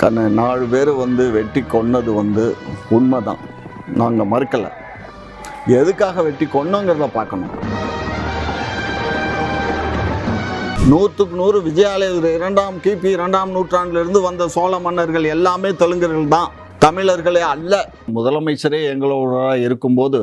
கண்ண நாலு பேர் வந்து வெட்டி கொன்னது வந்து உண்மை தான் நாங்கள் மறுக்கலை. எதுக்காக வெட்டி கொன்னோங்கிறத பார்க்கணும். நூற்றுக்கு நூறு விஜயாலய இரண்டாம் கிபி இரண்டாம் நூற்றாண்டிலிருந்து வந்த சோழ மன்னர்கள் எல்லாமே தெலுங்கர்கள் தான். தமிழர்களே அல்ல. முதலமைச்சரே எங்களோட இருக்கும்போது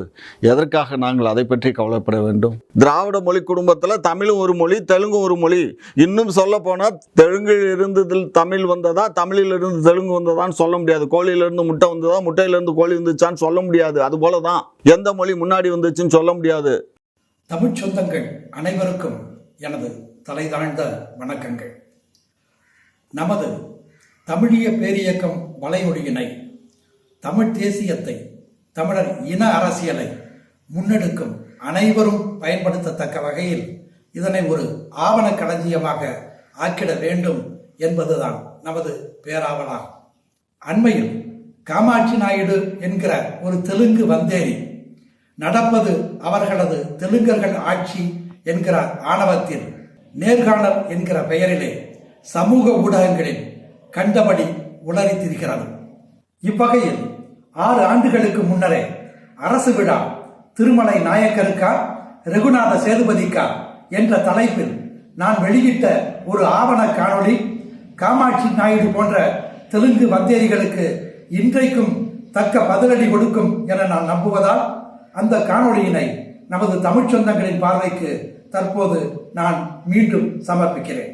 எதற்காக நாங்கள் அதை பற்றி கவலைப்பட வேண்டும்? திராவிட மொழி குடும்பத்தில் தமிழும் ஒரு மொழி தெலுங்கும் ஒரு மொழி. இன்னும் சொல்ல போனால் தெலுங்கில் இருந்ததில் தமிழ் வந்ததா தமிழில் இருந்து தெலுங்கு வந்ததான்னு சொல்ல முடியாது. கோழியிலிருந்து முட்டை வந்ததா முட்டையிலிருந்து கோழி வந்துச்சான்னு சொல்ல முடியாது. அது போல தான் எந்த மொழி முன்னாடி வந்துச்சுன்னு சொல்ல முடியாது. தமிழ் சொந்தங்கள் அனைவருக்கும் எனது தலை தாழ்ந்த வணக்கங்கள். நமது தமிழிய பேரியக்கம் வலையொலியினை தமிழ் தேசியத்தை தமிழர் இன அரசியலை முன்னெடுக்கும் அனைவரும் பயன்படுத்தத்தக்க வகையில் இதனை ஒரு ஆவண களஞ்சியமாக ஆக்கிட வேண்டும் என்பதுதான் நமது பேராவலாகும். அண்மையில் காமாட்சி நாயுடு என்கிற ஒரு தெலுங்கு வந்தேரி நடப்பது அவர்களது தெலுங்கர்கள் ஆட்சி என்கிற ஆணவத்தில் நேர்காணல் என்கிற பெயரிலே சமூக ஊடகங்களில் கண்டபடி உளறி திரிகிறது இவ்வகையில் ஆறு ஆண்டுகளுக்கு முன்னரே அரசு விழா திருமலை நாயக்கருக்கா ரகுநாத சேதுபதிக்கா என்ற தலைப்பில் நான் வெளியிட்ட ஒரு ஆவண காணொளி காமாட்சி நாயுடு போன்ற தெலுங்கு வந்தேரிகளுக்கு இன்றைக்கும் தக்க பதிலடி கொடுக்கும் என நான் நம்புவதால் அந்த காணொளியினை நமது தமிழ்ச் சொந்தங்களின் பார்வைக்கு தற்போது நான் மீண்டும் சமர்ப்பிக்கிறேன்.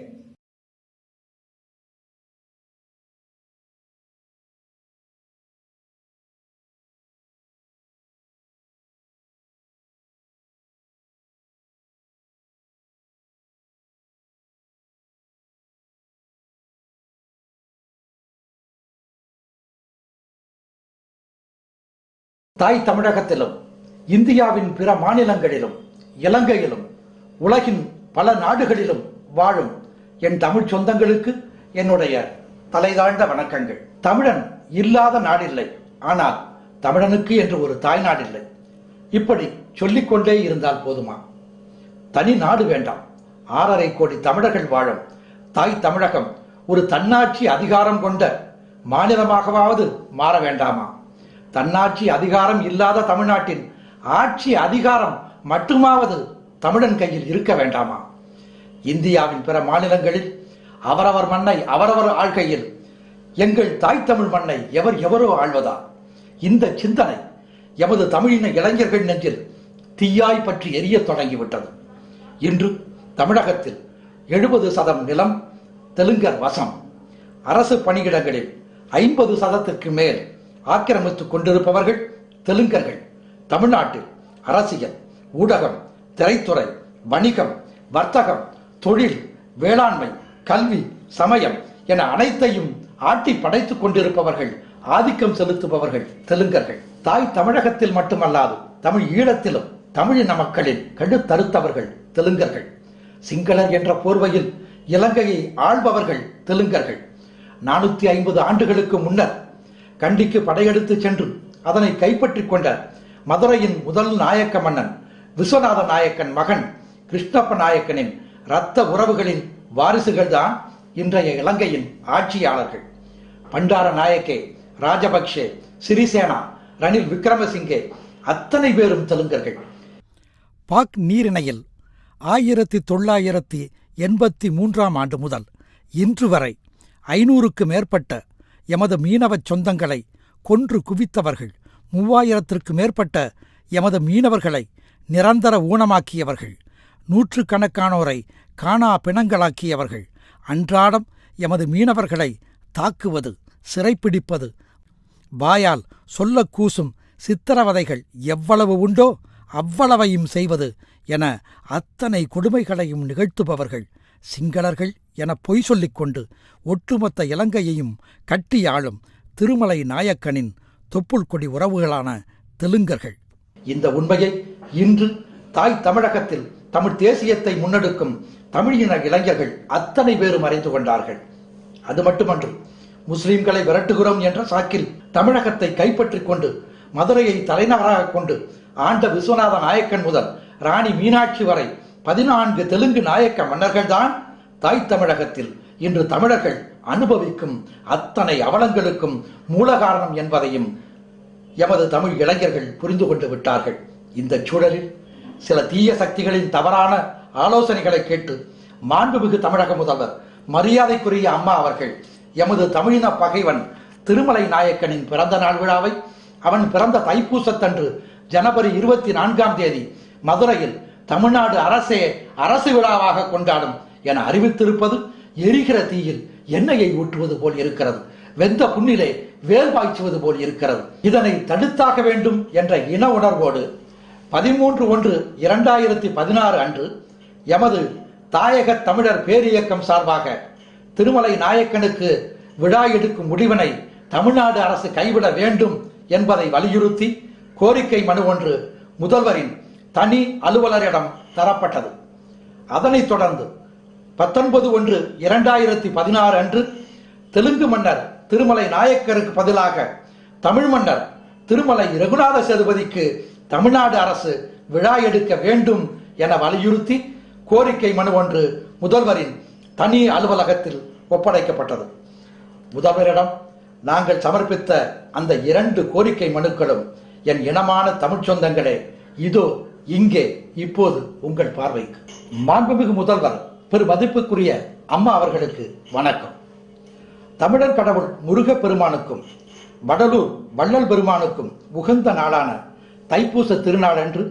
தாய் தமிழகத்திலும் இந்தியாவின் பிற மாநிலங்களிலும் இலங்கையிலும் உலகின் பல நாடுகளிலும் வாழும் என் தமிழ் சொந்தங்களுக்கு என்னுடைய தலைதாழ்ந்த வணக்கங்கள். தமிழன் இல்லாத நாடில்லை. ஆனால் தமிழனுக்கு என்று ஒரு தாய் நாடில்லை. இப்படி சொல்லிக்கொண்டே இருந்தால் போதுமா? தனி நாடு வேண்டாம். ஆறரை கோடி தமிழர்கள் வாழும். தாய் தமிழகம் ஒரு தன்னாட்சி அதிகாரம் கொண்ட மாநிலமாகவாவது மாற வேண்டாமா? தன்னாட்சி அதிகாரம் இல்லாத தமிழ்நாட்டின் ஆட்சி அதிகாரம் மட்டுமாவது தமிழன் கையில் இருக்க வேண்டாமா? இந்தியாவின் பிற மாநிலங்களில் அவரவர் மண்ணை அவரவர் ஆழ்கையில் எங்கள் தாய் தமிழ் மண்ணை எவர் எவரோ ஆழ்வதா இந்த சிந்தனை எமது தமிழின இளைஞர்கள் நெஞ்சில் தீயாய் பற்றி எரிய தொடங்கிவிட்டது. இன்று தமிழகத்தில் எழுபது சதம் நிலம் தெலுங்கர் வசம். அரசு பணியிடங்களில் ஐம்பது சதத்திற்கு மேல் ஆக்கிரமித்துக் கொண்டிருப்பவர்கள் தெலுங்கர்கள் தமிழ்நாட்டில் அரசியல் ஊடகம் திரைத்துறை வணிகம் வர்த்தகம் தொழில் வேளாண்மை கல்வி சமயம் என அனைத்தையும் ஆட்டி படைத்துக் கொண்டிருப்பவர்கள் ஆதிக்கம் செலுத்துபவர்கள் தெலுங்கர்கள். தாய் தமிழகத்தில் மட்டுமல்லாது தமிழ் ஈழத்திலும் தமிழின மக்களின் கழுத்தறுத்தவர்கள் தெலுங்கர்கள். சிங்களர் என்ற போர்வையில் இலங்கையை ஆள்பவர்கள் தெலுங்கர்கள். நானூத்தி ஐம்பது ஆண்டுகளுக்கு முன்னர் கண்டிக்கு படையெடுத்து சென்று அதனை கைப்பற்றிக் கொண்ட மதுரையின் முதல் நாயக்க மன்னன் விஸ்வநாத நாயக்கன் மகன் கிருஷ்ணப்ப நாயக்கனின் இரத்த உறவுகளின் வாரிசுகள்தான் இன்றைய இலங்கையின் ஆட்சியாளர்கள். பண்டார நாயக்கே ராஜபக்ஷே சிறிசேனா ரணில் விக்ரமசிங்கே அத்தனை பேரும் தெலுங்கர்கள். பாக் நீரிணையில் ஆயிரத்தி தொள்ளாயிரத்தி எண்பத்தி மூன்றாம் ஆண்டு முதல் இன்று வரை ஐநூறுக்கு மேற்பட்ட எமது மீனவச் சொந்தங்களை கொன்று குவித்தவர்கள் மூவாயிரத்திற்கு மேற்பட்ட எமது மீனவர்களை நிரந்தர ஊனமாக்கியவர்கள் நூற்றுக்கணக்கானோரை காணா பிணங்களாக்கியவர்கள் அன்றாடம் எமது மீனவர்களை தாக்குவது சிறைப்பிடிப்பது வாயால் சொல்ல கூசும் சித்திரவதைகள் எவ்வளவு உண்டோ அவ்வளவையும் செய்வது என அத்தனை கொடுமைகளையும் நிகழ்த்துபவர்கள். சிங்களர்கள் என பொய் சொல்லிக் கொண்டு ஒட்டுமொத்த இலங்கையையும் கட்டி ஆளும் திருமலை நாயக்கனின் தொப்புள் கொடி உறவுகளான தெலுங்கர்கள். இந்த உண்மையை இன்று தாய் தமிழகத்தில் தமிழ் தேசியத்தை முன்னெடுக்கும் தமிழின இளைஞர்கள் அத்தனை பேரும் அறிந்து கொண்டார்கள். அது மட்டுமன்று முஸ்லிம்களை விரட்டுகிறோம் என்ற சாக்கில் தமிழகத்தை கைப்பற்றிக் கொண்டு மதுரையை தலைநகராக கொண்டு ஆண்ட விஸ்வநாத நாயக்கன் முதல் ராணி மீனாட்சி வரை பதினான்கு தெலுங்கு நாயக்க மன்னர்கள்தான் தாய் தமிழகத்தில் இன்று தமிழர்கள் அனுபவிக்கும் அத்தனை அவலங்களுக்கும் மூல காரணம் என்பதையும் எமது தமிழ் இளைஞர்கள் புரிந்து கொண்டு விட்டார்கள். இந்த சூழலில் சில தீய சக்திகளின் தவறான ஆலோசனைகளை கேட்டு மாண்புமிகு தமிழக முதல்வர் மரியாதைக்குரிய அம்மா அவர்கள் எமது தமிழின பகைவன் திருமலை நாயக்கனின் பிறந்த நாள் விழாவை அவன் பிறந்த தைப்பூசத்தன்று ஜனவரி இருபத்தி நான்காம் தேதி மதுரையில் தமிழ்நாடு அரசே அரசு விழாவாக கொண்டாடும் என அறிவித்திருப்பது எரிகிற தீயில் எண்ணெயை ஊற்றுவது போல் இருக்கிறது. வெந்த புண்ணிலே வேல் பாய்ச்சுவது போல் இருக்கிறது. இதனை தடுத்தாக வேண்டும் என்ற இன உணர்வோடு பதிமூன்று ஒன்று இரண்டாயிரத்தி பதினாறு அன்று எமது தாயக தமிழர் பேரியக்கம் சார்பாக திருமலை நாயக்கனுக்கு விழா எடுக்கும் முடிவினை தமிழ்நாடு அரசு கைவிட வேண்டும் என்பதை வலியுறுத்தி கோரிக்கை மனு ஒன்று முதல்வரின் தனி அலுவலரிடம் தரப்பட்டது. அதனைத் தொடர்ந்து பத்தொன்பது ஒன்று இரண்டாயிரத்தி பதினாறு அன்று தெலுங்கு மன்னர் திருமலை நாயக்கருக்கு பதிலாக தமிழ் மன்னர் திருமலை ரகுநாத சேதுபதிக்கு தமிழ்நாடு அரசு விழா எடுக்க வேண்டும் என வலியுறுத்தி கோரிக்கை மனு ஒன்று முதல்வரின் தனி அலுவலகத்தில் ஒப்படைக்கப்பட்டது. முதல்வரிடம் நாங்கள் சமர்ப்பித்த அந்த இரண்டு கோரிக்கை மனுக்களும் என் இனமான தமிழ்ச் சொந்தங்களே. இதோ இங்கே இப்போது உங்கள் பார்வைக்கு. மாண்புமிகு முதல்வர் பெரு மதிப்புக்குரிய அம்மா அவர்களுக்கு வணக்கம். தமிழர் கடவுள் முருகப் பெருமானுக்கும் வடலூர் வள்ளல் பெருமானுக்கும் உகந்த நாளான தைப்பூச திருநாளன்று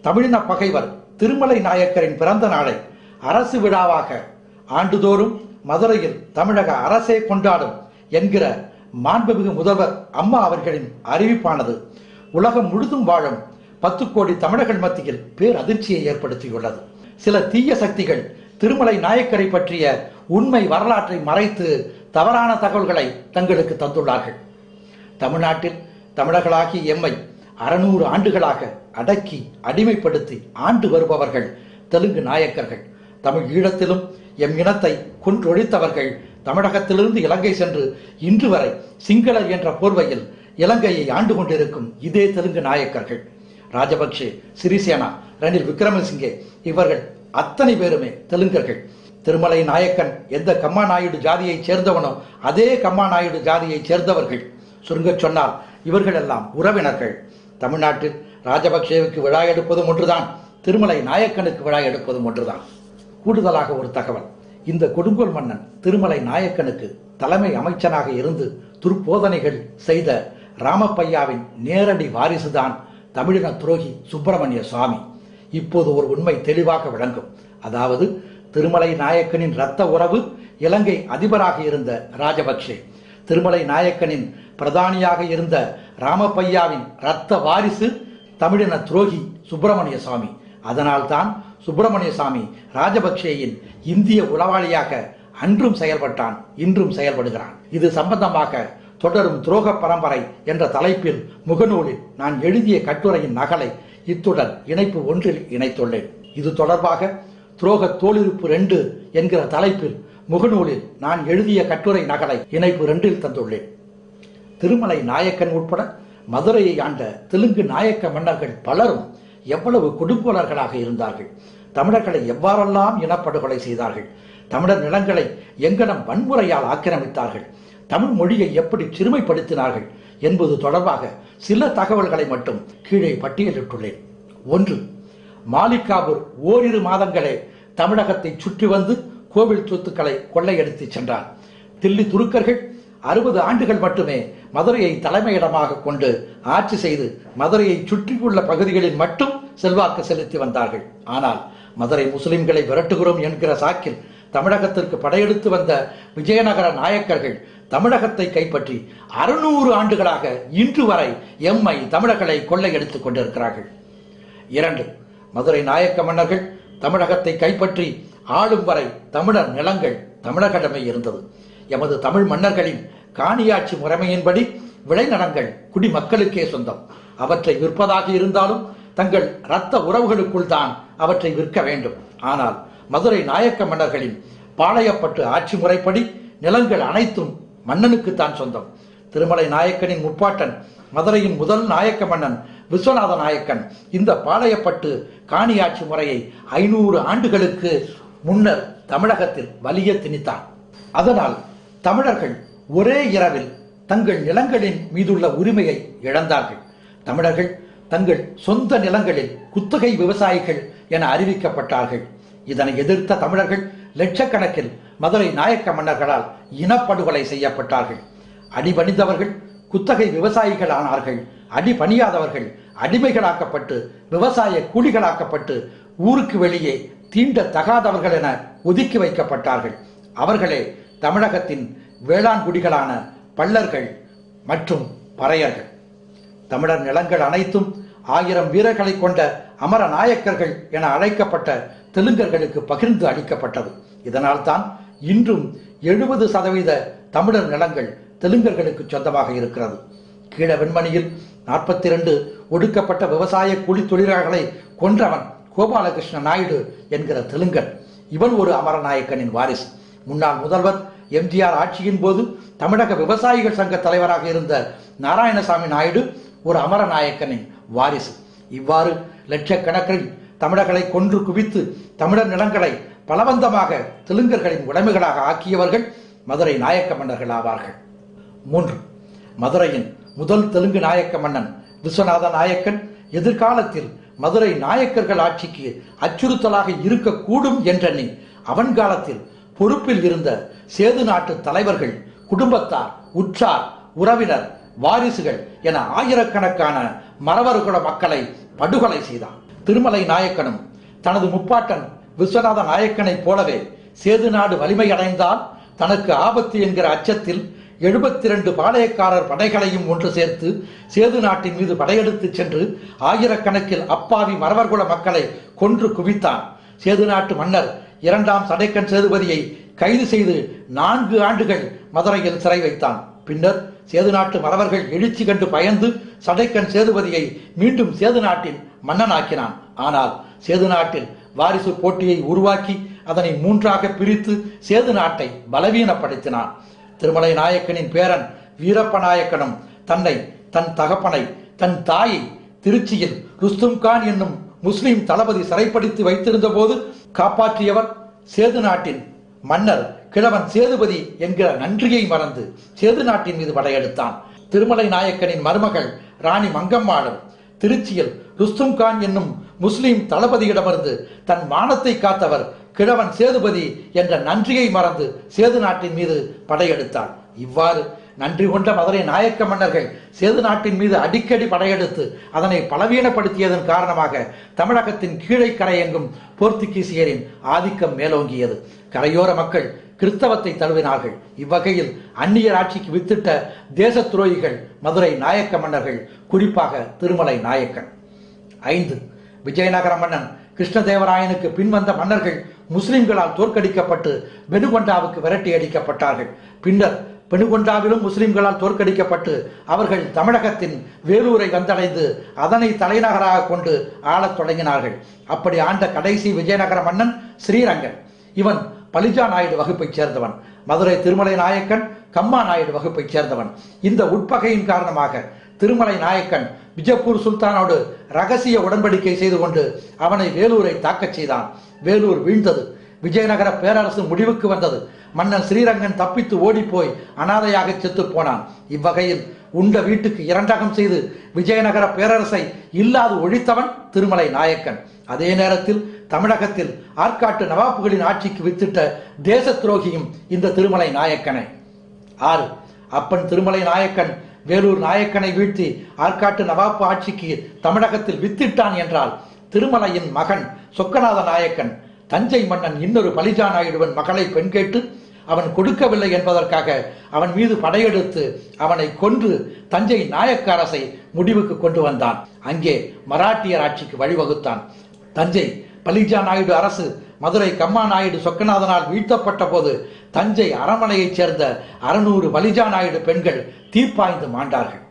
தமிழின பகைவர் திருமலை நாயக்கரின் பிறந்த நாளை அரசு விழாவாக ஆண்டுதோறும் மதுரையில் தமிழக அரசே கொண்டாடும் என்கிற மாண்புமிகு முதல்வர் அம்மா அவர்களின் அறிவிப்பானது உலகம் முழுதும் வாழும் பத்து கோடி தமிழர்கள் மத்தியில் பேர் அதிர்ச்சியை ஏற்படுத்தியுள்ளது. சில தீய சக்திகள் திருமலை நாயக்கரை பற்றிய உண்மை வரலாற்றை மறைத்து தவறான தகவல்களை தங்களுக்கு தந்துள்ளார்கள். தமிழ்நாட்டில் தமிழர்களாகிய எம்மை அறுநூறு ஆண்டுகளாக அடக்கி அடிமைப்படுத்தி ஆண்டு வருபவர்கள் தெலுங்கு நாயக்கர்கள். தமிழ் ஈழத்திலும் எம் இனத்தை குன்றொழித்தவர்கள் தமிழகத்திலிருந்து இலங்கை சென்று இன்று வரை சிங்களர் என்ற போர்வையில் இலங்கையை ஆண்டு கொண்டிருக்கும் இதே தெலுங்கு நாயக்கர்கள். ராஜபக்ஷே சிறிசேனா ரணில் விக்ரமசிங்கே இவர்கள் அத்தனை பேருமே தெலுங்கர்கள். திருமலை நாயக்கன் எந்த கம்மா நாயுடு ஜாதியைச் சேர்ந்தவனோ அதே கம்மா நாயுடு ஜாதியைச் சேர்ந்தவர்கள். சுருங்கச் சொன்னால் இவர்கள் எல்லாம் உறவினர்கள். தமிழ்நாட்டில் ராஜபக்சேவுக்கு விழா எடுப்பதும் ஒன்றுதான் திருமலை நாயக்கனுக்கு விழா எடுப்பதும் ஒன்றுதான். கூடுதலாக ஒரு தகவல். இந்த கொடுங்கோல் மன்னன் திருமலை நாயக்கனுக்கு தலைமை அமைச்சனாக இருந்து துர்போதனைகள் செய்த ராமப்பையாவின் நேரடி வாரிசுதான் தமிழக துரோகி சுப்பிரமணிய சுவாமி. இப்போது ஒரு உண்மை தெளிவாக விளங்கும். அதாவது திருமலை நாயக்கனின் இரத்த உறவு இலங்கை அதிபராக இருந்த ராஜபக்சே திருமலை நாயக்கனின் பிரதானியாக இருந்த ராமப்பையாவின் இரத்த வாரிசு தமிழின துரோகி சுப்பிரமணிய சுவாமி. அதனால்தான் சுப்பிரமணிய சாமி ராஜபக்சேயின் இந்திய உளவாளியாக அன்றும் செயல்பட்டான் இன்றும் செயல்படுகிறான். இது சம்பந்தமாக தொடரும் துரோக பரம்பரை என்ற தலைப்பில் முகநூலில் நான் எழுதிய கட்டுரையின் நகலை இத்துடன் இணைப்பு ஒன்றில் இணைத்துள்ளேன். இது தொடர்பாக துரோக தோலிருப்பு ரெண்டு என்கிற தலைப்பில் முகநூலில் நான் எழுதிய கட்டுரை நகலை இணைப்பு ரெண்டில் தந்துள்ளேன். திருமலை நாயக்கன் உட்பட மதுரையை ஆண்ட தெலுங்கு நாயக்க மன்னர்கள் பலரும் எவ்வளவு கொடுங்கோலர்களாக இருந்தார்கள். தமிழர்களை எவ்வாறெல்லாம் இனப்படுகொலை செய்தார்கள். தமிழர் நிலங்களை எங்கனம் வன்முறையால் ஆக்கிரமித்தார்கள். தமிழ் மொழியை எப்படி சிறுமைப்படுத்தினார்கள் என்பது தொடர்பாக சில தகவல்களை மட்டும் கீழே பட்டியலிட்டுள்ளேன். ஒன்று மாலிகாபூர் ஓரிரு மாதங்களே தமிழகத்தை சுற்றி வந்து கோவில் சொத்துக்களை கொள்ளையடித்து சென்றார். தில்லி துருக்கர்கள் அறுபது ஆண்டுகள் மட்டுமே மதுரையை தலைமையிடமாக கொண்டு ஆட்சி செய்து மதுரையை சுற்றியுள்ள பகுதிகளில் மட்டும் செல்வாக்கு செலுத்தி வந்தார்கள். ஆனால் மதுரை முஸ்லிம்களை விரட்டுகிறோம் என்கிற சாக்கில் தமிழகத்திற்கு படையெடுத்து வந்த விஜயநகர நாயக்கர்கள் தமிழகத்தை கைப்பற்றி அறுநூறு ஆண்டுகளாக இன்று வரை எம்மை தமிழர்களை கொள்ளையடித்துக் கொண்டிருக்கிறார்கள். இரண்டு மதுரை நாயக்க மன்னர்கள் தமிழகத்தை கைப்பற்றி ஆளும் வரை தமிழர் நிலங்கள் தமிழர்களிடமே இருந்தது. எமது தமிழ் மன்னர்களின் காணியாட்சி முறைமையின்படி விளைநிலங்கள் குடிமக்களுக்கே சொந்தம். அவற்றை விற்பதாக இருந்தாலும் தங்கள் இரத்த உறவுகளுக்குள் தான் அவற்றை விற்க வேண்டும். ஆனால் மதுரை நாயக்க மன்னர்களின் பாளையப்பட்டு ஆட்சி முறைப்படி நிலங்கள் அனைத்தும் மன்னனுக்குத்தான் சொந்தம். திருமலை நாயக்கனின் முப்பாட்டன் மதுரையின் முதல் நாயக்க மன்னன் விஸ்வநாத நாயக்கன் இந்த பாளையப்பட்டு காணி ஆட்சி முறையை ஐநூறு ஆண்டுகளுக்கு முன்னர் தமிழகத்தில் வலிய திணித்தான் அதனால் தமிழர்கள் ஒரே இரவில் தங்கள் நிலங்களின் மீதுள்ள உரிமையை இழந்தார்கள். தமிழர்கள் தங்கள் சொந்த நிலங்களில் குத்தகை விவசாயிகள் என அறிவிக்கப்பட்டார்கள். இதனை எதிர்த்த தமிழர்கள் லட்சக்கணக்கில் மதுரை நாயக்க மன்னர்களால் இனப்படுகொலை செய்யப்பட்டார்கள். அடிபணிந்தவர்கள் குத்தகை விவசாயிகள் ஆனார்கள் அடிபணியாதவர்கள் அடிமைகளாக்கப்பட்டு விவசாய கூலிகளாக்கப்பட்டு ஊருக்கு வெளியே தீண்ட தகாதவர்கள் என ஒதுக்கி வைக்கப்பட்டார்கள். அவர்களே தமிழகத்தின் வேளாண் குடிகளான பள்ளர்கள் மற்றும் பறையர்கள். தமிழர் நிலங்கள் அனைத்தும் ஆயிரம் வீரர்களை கொண்ட அமர நாயக்கர்கள் என அழைக்கப்பட்ட தெலுங்கர்களுக்கு பகிர்ந்து அளிக்கப்பட்டது. இதனால்தான் இன்றும் எழுபது சதவீத தமிழர் நிலங்கள் தெலுங்கர்களுக்கு சொந்தமாக இருக்கிறது. கீழ வெண்மணியில் நாற்பத்தி இரண்டு ஒடுக்கப்பட்ட விவசாய கூலி தொழிலாளர்களை கொன்றவன் கோபாலகிருஷ்ண நாயுடு என்கிற தெலுங்கன். இவன் ஒரு அமரநாயக்கனின் வாரிசு. முன்னாள் முதல்வர் எம்ஜிஆர் ஆட்சியின் போது தமிழக விவசாயிகள் சங்க தலைவராக இருந்த நாராயணசாமி நாயுடு ஒரு அமரநாயக்கனின் வாரிசு. இவ்வாறு லட்சக்கணக்கில் தமிழர்களை கொன்று குவித்து தமிழர் நிலங்களை பலவந்தமாக தெலுங்கர்களின் உடைமைகளாக ஆக்கியவர்கள் மதுரை நாயக்க மன்னர்கள் ஆவார்கள். மூன்று மதுரையின் முதல் தெலுங்கு நாயக்க மன்னன் விஸ்வநாத நாயக்கன் எதிர்காலத்தில் மதுரை நாயக்கர்கள் ஆட்சிக்கு அச்சுறுத்தலாக இருக்கக்கூடும் என்றெண்ணி அவன் காலத்தில் பொறுப்பில் இருந்த சேது நாட்டு தலைவர்கள் குடும்பத்தார் உற்றார் உறவினர் வாரிசுகள் என ஆயிரக்கணக்கான மரவர்குல மக்களை படுகொலை செய்தான். திருமலை நாயக்கனும் தனது முப்பாட்டன் விஸ்வநாத நாயக்கனைப் போலவே சேது நாடு வலிமையடைந்தால் தனக்கு ஆபத்து என்கிற அச்சத்தில் எழுபத்தி இரண்டு பாளையக்காரர் படைகளையும் ஒன்று சேர்த்து சேது நாட்டின் மீது படையெடுத்து சென்று ஆயிரக்கணக்கில் அப்பாவி மறவர்குல மக்களை கொன்று குவித்தான். சேது நாட்டு மன்னர் இரண்டாம் சடைக்கன் சேதுபதியை கைது செய்து நான்கு ஆண்டுகள் மதுரையில் சிறை வைத்தான். பின்னர் சேது நாட்டு மறவர்கள் எழுச்சி கண்டு பயந்து சடைக்கன் சேதுபதியை மீண்டும் சேது நாட்டின் மன்னனாக்கினான். ஆனால் சேது நாட்டில் வாரிசு போட்டியை உருவாக்கி அதனை மூன்றாக பிரித்து சேது நாட்டை பலவீனப்படுத்தினான். திருமலை நாயக்கனின் பேரன் வீரப்ப நாயக்கனும் தன்னை தன் தகப்பனை தன் தாயை திருச்சியில் ருஸ்தும் கான் என்னும் முஸ்லிம் தளபதி சிறைப்படுத்தி வைத்திருந்த போது காப்பாற்றியவர் சேது நாட்டின் மன்னர் கிழவன் சேதுபதி என்கிற நன்றியை மறந்து சேது நாட்டின் மீது படையெடுத்தான். திருமலை நாயக்கனின் மருமகள் ராணி மங்கம்மாளும் திருச்சியில் ருஸ்தும் கான் என்னும் முஸ்லிம் தளபதியிடமிருந்து தன் மானத்தை காத்தவர் கிழவன் சேதுபதி என்ற நன்றியை மறந்து சேது நாட்டின் மீது படையெடுத்தார். இவ்வாறு நன்றி கொண்ட மதுரை நாயக்க மன்னர்கள் சேது நாட்டின் மீது அடிக்கடி படையெடுத்து அதனை பலவீனப்படுத்தியதன் காரணமாக தமிழகத்தின் கீழே கரையெங்கும் போர்த்துகீசியரின் ஆதிக்கம் மேலோங்கியது. கரையோர மக்கள் கிறிஸ்தவத்தை தழுவினார்கள். இவ்வகையில் அந்நியர் ஆட்சிக்கு வித்திட்ட தேச துரோகிகள் மதுரை நாயக்க மன்னர்கள் குறிப்பாக திருமலை நாயக்கன். ஐந்து. விஜயநகர மன்னன் கிருஷ்ணதேவராயனுக்கு பின்வந்த மன்னர்கள் முஸ்லிம்களால் தோற்கடிக்கப்பட்டு பெனுகொண்டாவுக்கு விரட்டி அடிக்கப்பட்டார்கள். பின்னர் பெனுகொண்டாவிலும் முஸ்லிம்களால் தோற்கடிக்கப்பட்டு அவர்கள் தமிழகத்தின் வேலூரை வந்தடைந்து அதனை தலைநகராக கொண்டு ஆளத் தொடங்கினார்கள். அப்படி ஆண்ட கடைசி விஜயநகர மன்னன் ஸ்ரீரங்கன். இவன் பலிஜா நாயுடு வகுப்பைச் சேர்ந்தவன். மதுரை திருமலை நாயக்கன் கம்மா நாயுடு வகுப்பைச் சேர்ந்தவன். இந்த உட்பகையின் காரணமாக திருமலை நாயக்கன் விஜயப்பூர் சுல்தானோடு ரகசிய உடன்படிக்கை செய்து கொண்டு அவனை வேலூரை தாக்கச் செய்தான். வேலூர் வீழ்ந்தது. விஜயநகர பேரரசு முடிவுக்கு வந்தது. மன்னன் ஸ்ரீரங்கன் தப்பித்து ஓடிப்போய் அனாதையாக செத்து போனான். இவ்வகையில் உண்ட வீட்டுக்கு இரண்டகம் செய்து விஜயநகர பேரரசை இல்லாது ஒழித்தவன் திருமலை நாயக்கன். அதே நேரத்தில் தமிழகத்தில் ஆற்காட்டு நவாப்புகளின் ஆட்சிக்கு வித்திட்ட தேச துரோகியும் இந்த திருமலை நாயக்கனை. ஆறு. அப்பன் திருமலை நாயக்கன் வேலூர் நாயக்கனை வீழ்த்தி ஆற்காட்டு நவாப்பு ஆட்சிக்கு தமிழகத்தில் வித்திட்டான் என்றால் திருமலையின் மகன் சொக்கநாத நாயக்கன் தஞ்சை மன்னன் இன்னொரு பலிஜா நாயுடுவன் மகளை பெண் கேட்டு அவன் கொடுக்கவில்லை என்பதற்காக அவன் மீது படையெடுத்து அவனை கொன்று தஞ்சை நாயக்க அரசை முடிவுக்கு கொண்டு வந்தான். அங்கே மராட்டியர் ஆட்சிக்கு வழிவகுத்தான். தஞ்சை பலிஜா நாயுடு அரசு மதுரை கம்மா நாயுடு சொக்கநாதனால் வீழ்த்தப்பட்ட போது தஞ்சை அரண்மனையைச் சேர்ந்த அறுநூறு பலிஜா நாயுடு பெண்கள் தீர்ப்பாய்ந்து மாண்டார்கள்.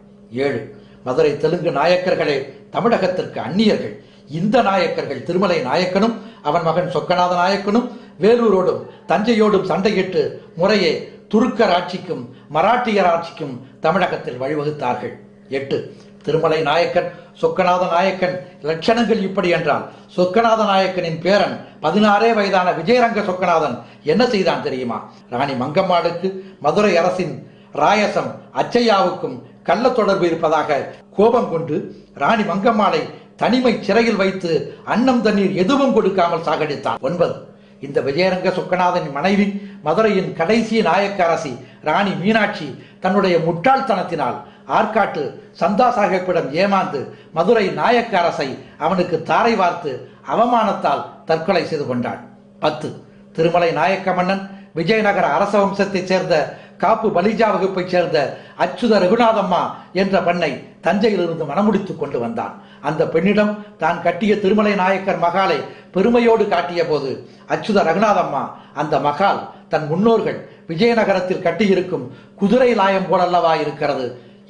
ஏழு மதுரை தெலுங்கு நாயக்கர்களே தமிழகத்திற்கு அந்நியர்கள். இந்த நாயக்கர்கள் திருமலை நாயக்கனும் அவன் மகன் சொக்கநாத நாயக்கனும் வேலூரோடும் தஞ்சையோடும் சண்டையிட்டு முறையே துருக்கர் ஆட்சிக்கும் மராட்டியர் ஆட்சிக்கும் தமிழகத்தில் வழிவகுத்தார்கள். எட்டு திருமலை நாயக்கன் சொக்கநாத நாயக்கன் லட்சணங்கள் இப்படி என்றால் சொக்கநாத நாயக்கனின் பேரன் பதினாறே வயதான விஜயரங்க சொக்கநாதன் என்ன செய்தான் தெரியுமா? ராணி மங்கம்மாளுக்கு மதுரை அரசின் ராயசம் அச்சையாவுக்கும் கள்ள தொடர்பு இருப்பதாக கோபம் கொண்டு ராணி மங்கம்மாளை தனிமை சிறையில் வைத்து அன்னம் தண்ணீர் எதுவும் கொடுக்காமல் சாகடித்தான். ஒன்பது. இந்த விஜயரங்க சொக்கநாதன் மனைவி மதுரையின் கடைசி நாயக்க அரசி ராணி மீனாட்சி தன்னுடைய முட்டாள்தனத்தினால் ஆற்காட்டு சந்தா சாஹிப்பிடம் ஏமாந்து மதுரை நாயக்க அரசை அவனுக்கு தாரை வார்த்து அவமானத்தால் தற்கொலை செய்து கொண்டாள் பத்து திருமலை நாயக்க மன்னன் விஜயநகர அரச வம்சத்தைச் சேர்ந்த காப்பு பலிஜா வகுப்பைச் சேர்ந்த அச்சுத ரகுநாதம்மா என்ற பெண்ணை தஞ்சையிலிருந்து மணமுடித்துக் கொண்டு வந்தான். அந்த பெண்ணிடம் தான் கட்டிய திருமலை நாயக்கர் மகாலை பெருமையோடு காட்டிய போது அச்சுத ரகுநாதம்மா அந்த மகால் தன் முன்னோர்கள் விஜயநகரத்தில் கட்டியிருக்கும் குதிரை லாயம் போலல்லவா இருக்கிறது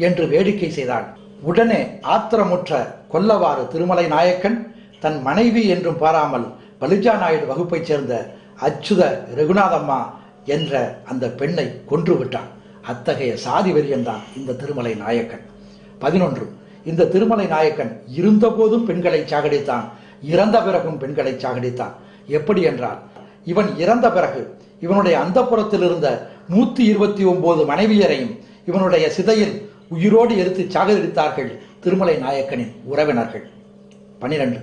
என்று வேடிக்கை செய்தாள். உடனே ஆத்திரமுற்ற கொல்லவாறு திருமலை நாயக்கன் தன் மனைவி என்றும் பாராமல் பலிஜா நாயுடு வகுப்பைச் சேர்ந்த அச்சுத ரகுநாதம்மா என்ற அந்த பெண்ணை கொன்று விட்டான். அத்தகைய சாதி வெறியன்தான் இந்த திருமலை நாயக்கன். பதினொன்று. இந்த திருமலை நாயக்கன் இருந்தபோதும் பெண்களை சாகடித்தான். இறந்த பிறகும் பெண்களை சாகடித்தான். எப்படி என்றால் இவன் இறந்த பிறகு இவனுடைய அந்தப்புறத்தில் இருந்த நூத்தி இருபத்தி ஒன்பது மனைவியரையும் இவனுடைய சிதையில் உயிரோடு எரித்து சாகரித்தார்கள் திருமலை நாயக்கனின் உறவினர்கள். பனிரெண்டு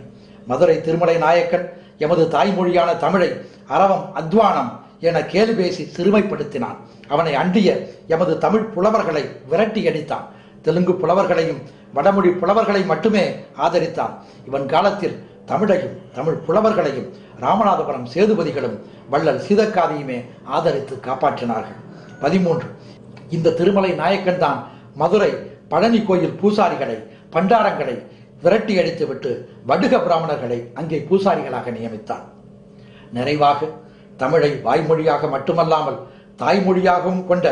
மதுரை திருமலை நாயக்கன் எமது தாய்மொழியான தமிழை அரவம் அத்வானம் என கேலி பேசி சிறுமைப்படுத்தினான். அவனை அண்டிய எமது தமிழ் புலவர்களை விரட்டி அடித்தான். தெலுங்கு புலவர்களையும் வடமொழி புலவர்களை மட்டுமே ஆதரித்தான். இவன் காலத்தில் தமிழையும் தமிழ் புலவர்களையும் ராமநாதபுரம் சேதுபதிகளும் வள்ளல் சீதக்காதியுமே ஆதரித்து காப்பாற்றினார்கள். பதிமூன்று. இந்த திருமலை நாயக்கன் தான் மதுரை பழனி கோயில் பூசாரிகளை பண்டாரங்களை விரட்டி அடித்துவிட்டு வடுக பிராமணர்களை அங்கே பூசாரிகளாக நியமித்தான் நிறைவாக தமிழை வாய்மொழியாக மட்டுமல்லாமல் தாய்மொழியாகவும் கொண்ட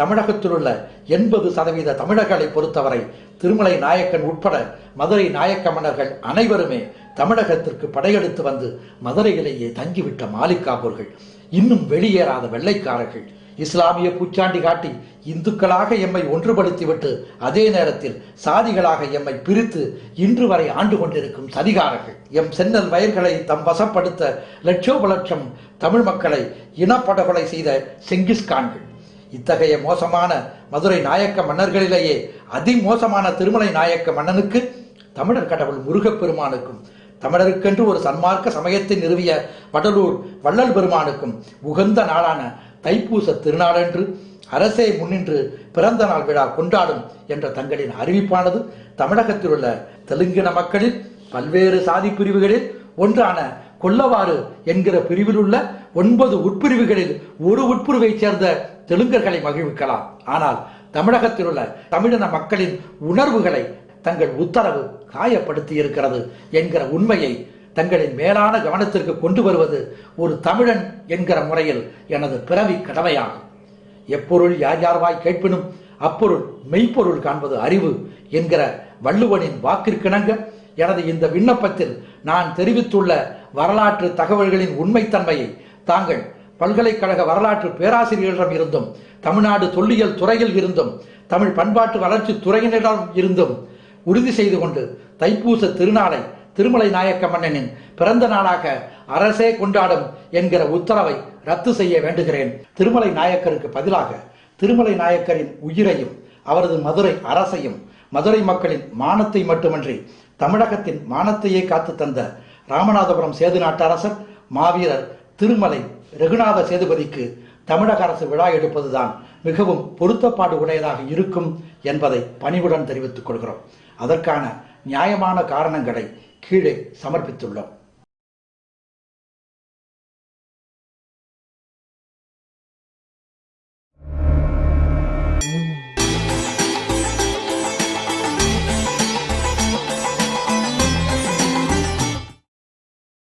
தமிழகத்தில் உள்ள எண்பது சதவீத தமிழர்களை பொறுத்தவரை திருமலை நாயக்கன் உட்பட மதுரை நாயக்க மன்னர்கள் அனைவருமே தமிழகத்திற்கு படையெடுத்து வந்து மதுரையிலேயே தங்கிவிட்ட மாலிகாபூர்கள் இன்னும் வெளியேறாத வெள்ளைக்காரர்கள். இஸ்லாமிய பூச்சாண்டி காட்டி இந்துக்களாக எம்மை ஒன்றுபடுத்திவிட்டு அதே நேரத்தில் சாதிகளாக எம்மை பிரித்து இன்று வரை ஆண்டு கொண்டிருக்கும் சதிகாரர்கள். எம் சென்னல் வயல்களை தம் வசப்படுத்த லட்சோப லட்சம் தமிழ் மக்களை இனப்படுகொலை செய்த செங்கிஸ்கான்கள். இத்தகைய மோசமான மதுரை நாயக்க மன்னர்களிலேயே அதிமோசமான திருமலை நாயக்க மன்னனுக்கு தமிழர் கடவுள் முருகப்பெருமானுக்கும் தமிழருக்கென்று ஒரு சன்மார்க்க சமயத்தை நிறுவிய வடலூர் வள்ளல் பெருமானுக்கும் உகந்த நாளான தைப்பூச திருநாளன்று அரசே முன்னின்று பிறந்த நாள் விழா கொண்டாடும் என்ற தங்களின் அறிவிப்பானது தமிழகத்தில் உள்ள தெலுங்கின மக்களில் பல்வேறு சாதி பிரிவுகளில் ஒன்றான கொல்லவாறு என்கிற பிரிவில் உள்ள ஒன்பது உட்பிரிவுகளில் ஒரு உட்பிரிவை சேர்ந்த தெலுங்கர்களை மகிழ்விக்கலாம். ஆனால் தமிழகத்தில் உள்ள தமிழின மக்களின் உணர்வுகளை தங்கள் உத்தரவு காயப்படுத்தி இருக்கிறது என்கிற உண்மையை தங்களின் மேலான கவனத்திற்கு கொண்டு வருவது ஒரு தமிழன் என்கிற முறையில் எனது பிறவி கடமையாகும். எப்பொருள் யார் யார்வாய் கேட்பினும் அப்பொருள் மெய்ப்பொருள் காண்பது அறிவு என்கிற வள்ளுவனின் வாக்கிற்கிணங்க எனது இந்த விண்ணப்பத்தில் நான் தெரிவித்துள்ள வரலாற்று தகவல்களின் உண்மைத்தன்மையை தாங்கள் பல்கலைக்கழக வரலாற்று பேராசிரியர்களிடம் இருந்தும் தமிழ்நாடு தொல்லியல் துறையில் இருந்தும் தமிழ் பண்பாட்டு வளர்ச்சி துறையினரிடம் இருந்தும் உறுதி செய்து கொண்டு தைப்பூச திருநாளை திருமலை நாயக்க மன்னனின் பிறந்த நாளாக அரசே கொண்டாடும் என்கிற உத்தரவை ரத்து செய்ய வேண்டுகிறேன். திருமலை நாயக்கருக்கு பதிலாக திருமலை நாயக்கரின் உயிரையும் அவரது மதுரை அரசையும் மதுரை மக்களின் மானத்தை மட்டுமன்றி தமிழகத்தின் மானத்தையே காத்து தந்த ராமநாதபுரம் சேது நாட்டரசர் மாவீரர் திருமலை ரகுநாத சேதுபதிக்கு தமிழக அரசு விழா எடுப்பதுதான் மிகவும் பொருத்தப்பாடு உடையதாக இருக்கும் என்பதை பணிவுடன் தெரிவித்துக் கொள்கிறோம். அதற்கான நியாயமான காரணங்களை கீழே சமர்ப்பித்துள்ளோம்.